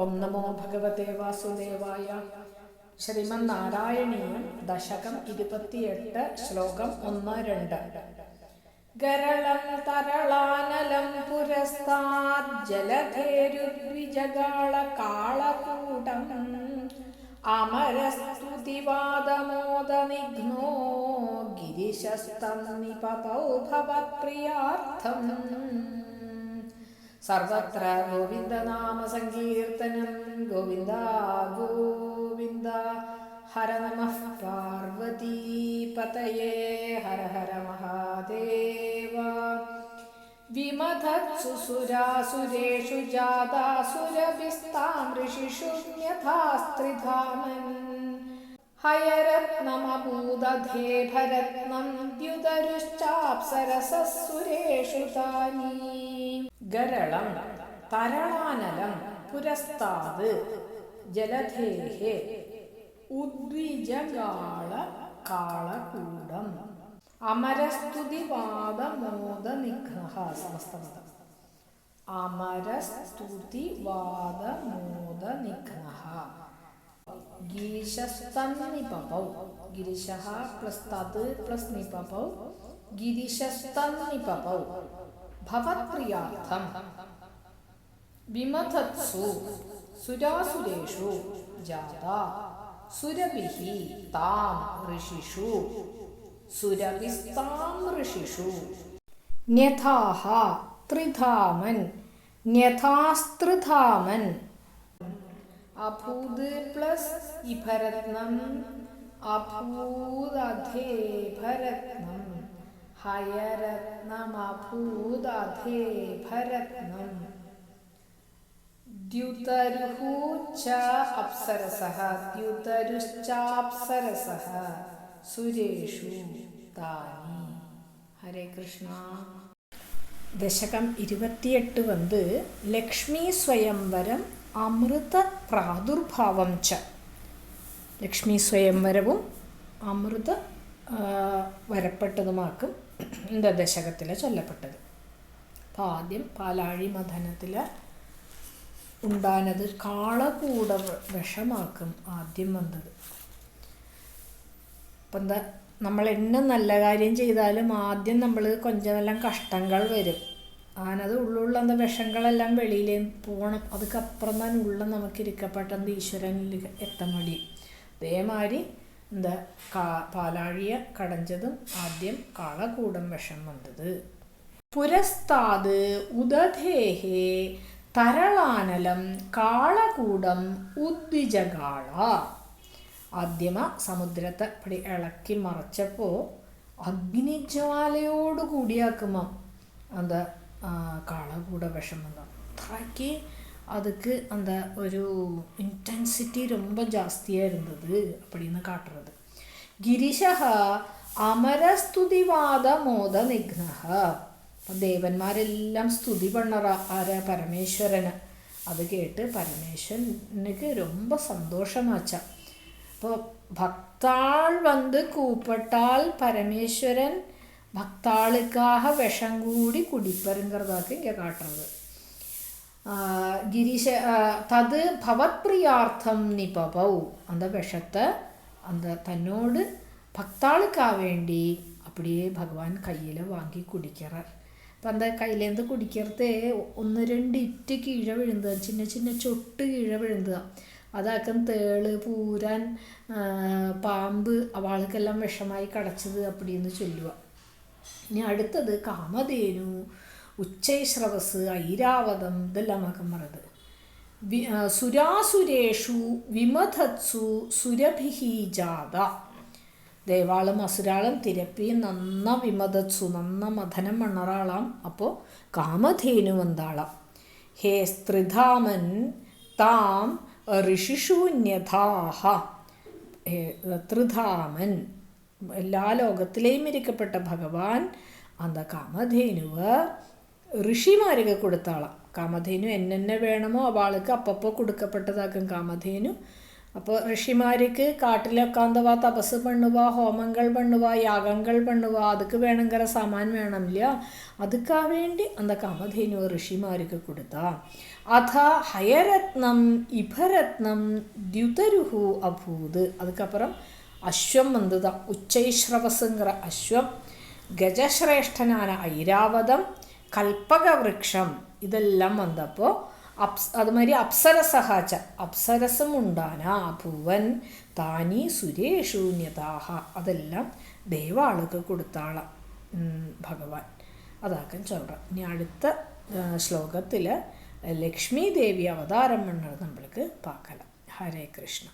ഓം നമോ ഭഗവതേ വാസുദേവായ. ശ്രീമന്നാരായണീയം ദശകം ഇരുപത്തിയെട്ട് ശ്ലോകം ഒന്ന് രണ്ട്. ഗരളം തരളാനലം പുരസ്താത് ജലധേരുദ്വിജഗാള കാളകൂടം അമരസ്തുതിവാദമോദനിഘ്നോ ഗിരിശസ്തം നിപതൗ ഭവപ്രിയാർത്ഥം സർവത്ര ഗോവിന്ദനാമ സങ്കീർത്തനം ഗോവിന്ദ ഗോവിന്ദ. ഹര നമ പാർവതീപതയേ ഹര ഹര മഹാദേവ. വിമധത്സുസുരാസുരേഷു ജാതാസുരഭിസ്താം ഋഷിഷു യഥാസ്ത്രിധാമൻ ഹയരത്നമഭൂതധേ ഭരത്നം ദ്യുതരുശ്ചാപ്സരസസുരേഷു താനീ. ഗരളം തരളാനലം പുരസ്താത് ജലധേഹേ ഉദ്വിജഗാള കാളകൂടം അമരസ്തുതിവാദമോദ നിഗ്രഹ അമരസ്തുതി വാദമോദ നിഗ്രഹ ഗിരിശസ്തന്നിപപൗ ഗിരിശ പ്ലസ് തത് പ്ലസ് നിപവൗ ഗിരിശസ്തന്നിപപൗ ഭവത്പ്രിയാർത്ഥം. വിമഥത്സു സുരാസുരേഷു ജാത സുരഭിഃ താം ഋഷിഷു സുരഭിസ്താം ഋഷിഷു. ന്യഥാഹ ത്രിധാമൻ ന്യഥാസ്ത്രിധാമൻ. അഭൂത് പ്ലസ് ഇഭരത്നം അഭൂതധേ ഭരത്നം ഹയരത്നമഭൂതധേ ഭരത്നം ദ്യുതരുഹു ച അപ്സരസഃ ദ്യുതരുശ്ചാപ്സരസഃ സുരേഷു താനി ഹരേ കൃഷ്ണ ദശകം ഇരുപത്തിയെട്ട് വന്ന് ലക്ഷ്മി സ്വയംവരം അമൃത പ്രാദുർഭാവം ച ലക്ഷ്മി സ്വയംവരവും അമൃത വരപ്പെട്ടതുമാക്കും இந்த ദശകത്തിൽ ചൊല്ലപ്പെട്ടത്. അപ്പം ആദ്യം പാലാഴി മഥനത്തിൽ ഉണ്ടാനത് കാളകൂട വിഷമാക്കും ആദ്യം വന്നത്. അപ്പം എന്താ നമ്മൾ എന്നും നല്ല കാര്യം ചെയ്താലും ആദ്യം നമ്മൾ കൊഞ്ചമെല്ലാം കഷ്ടങ്ങൾ വരും. ആനത് ഉള്ളുള്ള എന്താ വിഷങ്ങളെല്ലാം വെളിയിലേ പോകണം അതുക്കപ്പുറം തന്നെ ഉള്ള നമുക്ക് ഇരിക്കപ്പെട്ടെന്ന് ഈശ്വരനിൽ എത്താൻ അതേമാതിരി എന്താ? കാ പാലാഴിയ കടഞ്ചതും ആദ്യം കാളകൂടം വിഷം വന്നത്. പുരസ്താത് ഉദധേഹേ തരളാനലം കാളകൂടം ഉദ്വിജകാള ആദ്യമ സമുദ്രത്തെ പടി ഇളക്കി മറച്ചപ്പോൾ അഗ്നിജ്വാലയോട് കൂടിയാക്കുമ്പം എന്താ കാളകൂട വിഷം വന്നു. അത്രയ്ക്ക് അതൊക്കെ എന്താ ഒരു ഇന്റൻസിറ്റി ரொம்ப ജാസ്തിയായിരുന്നത് இருந்தது കാട്ടുന്നത് காட்டுறது അമരസ്തുതിവാദ മോദ നിഘ്ന അപ്പം ദേവന്മാരെല്ലാം സ്തുതി പണ്ണറ ആര? പരമേശ്വരന്. അത് കേട്ട് പരമേശ്വരനക്ക് ரொம்ப സന്തോഷമാച്ച. അപ്പോൾ ഭക്താൾ വന്ന് കൂപ്പട്ടാൽ പരമേശ്വരൻ ഭക്താളുക്കാഹ വിഷം കൂടി കുടിപ്പരുങ്കറതാക്ക് ഇങ്ങനെ കാട്ടുന്നത് கிரிஷ தது பவத்பிரியார்த்தம் நிபபௌ அந்த விஷத்தை அந்த தன்னோடு பக்தாளுக்காக வேண்டி அப்படியே பகவான் கையில் வாங்கி குடிக்கிறார் അപ്പം എന്താ കയ്യിലേന്ത് കുടിക്കറത്തെ ഒന്ന് രണ്ട് ഇറ്റ് കീഴ വിഴുന്നത് ചിന്ന ചിന്ന ചൊട്ട് കീഴ വിഴുന്നത് അതാക്കും തേള് പൂരാൻ പാമ്പ് അവൾക്കെല്ലാം വിഷമായി കടച്ചത് അപ്പടിയെന്ന് ചൊല്ലുക ഇനി അടുത്തത് കാമധേനു ഉച്ചൈശ്രവസ് ഐരാവതം ഇതെല്ലാം ആക്കാൻ പറയുന്നത് സുരാസുരേഷു വിമതത്സു സുരഭിഹി ജാത. ദേവാളും അസുരാളും തിരപ്പി നന്ന വിമതത്സു നന്ന മഥനം മണ്ണറാളാം അപ്പോൾ കാമധേനു വന്താളാം ഹേ സ്ത്രിധാമൻ താം ഋഷിഷൂന്യഥാഹ ത്രിധാമൻ. എല്ലാ ലോകത്തിലെയും ഇരിക്കപ്പെട്ട ഭഗവാൻ അന്ത കാമധേനുവ് ഋഷിമാരൊക്കെ കൊടുത്താളാം കാമധേനു എന്നെ വേണമോ? അവൾക്ക് അപ്പപ്പോൾ കൊടുക്കപ്പെട്ടതാക്കും കാമധേനു. അപ്പോൾ ഋഷിമാർക്ക് കാട്ടിലൊക്കെ അന്തവാ തപസ് പണ്ണുക ഹോമങ്ങൾ പണ്ണുക യാഗങ്ങൾ പണ്ണുക അതുക്ക് വേണമെങ്കിൽ സാമാൻ വേണമില്ല. അതുക്കാ വേണ്ടി അന്ത കാമധേനു ഋഷിമാർക്ക് കൊടുത്ത. അഥ ഹയരത്നം ഇഭരത്നം ദ്യുതരുഹു അഭൂത്. അതുക്കപ്പുറം അശ്വം വന്നതാ. ഉച്ചൈശ്രവസങ്ങ അശ്വം. ഗജശ്രേഷ്ഠനാന ഐരാവതം. കൽപ്പകവൃക്ഷം ഇതെല്ലാം വന്നപ്പോൾ അപ്സ് അതുമാതിരി അപ്സരസഹാച്ച അപ്സരസം ഉണ്ടാന ഭുവൻ താനി സുരേഷൂന്യതാഹ അതെല്ലാം ദേവാൾക്ക് കൊടുത്താള ഭഗവാൻ. അതാക്കാൻ ചൊല്ലുക ഇനി അടുത്ത ശ്ലോകത്തിൽ ലക്ഷ്മി ദേവി അവതാരം പണ്ണത് നമ്മൾക്ക് പാക്കല. ഹരേ കൃഷ്ണ.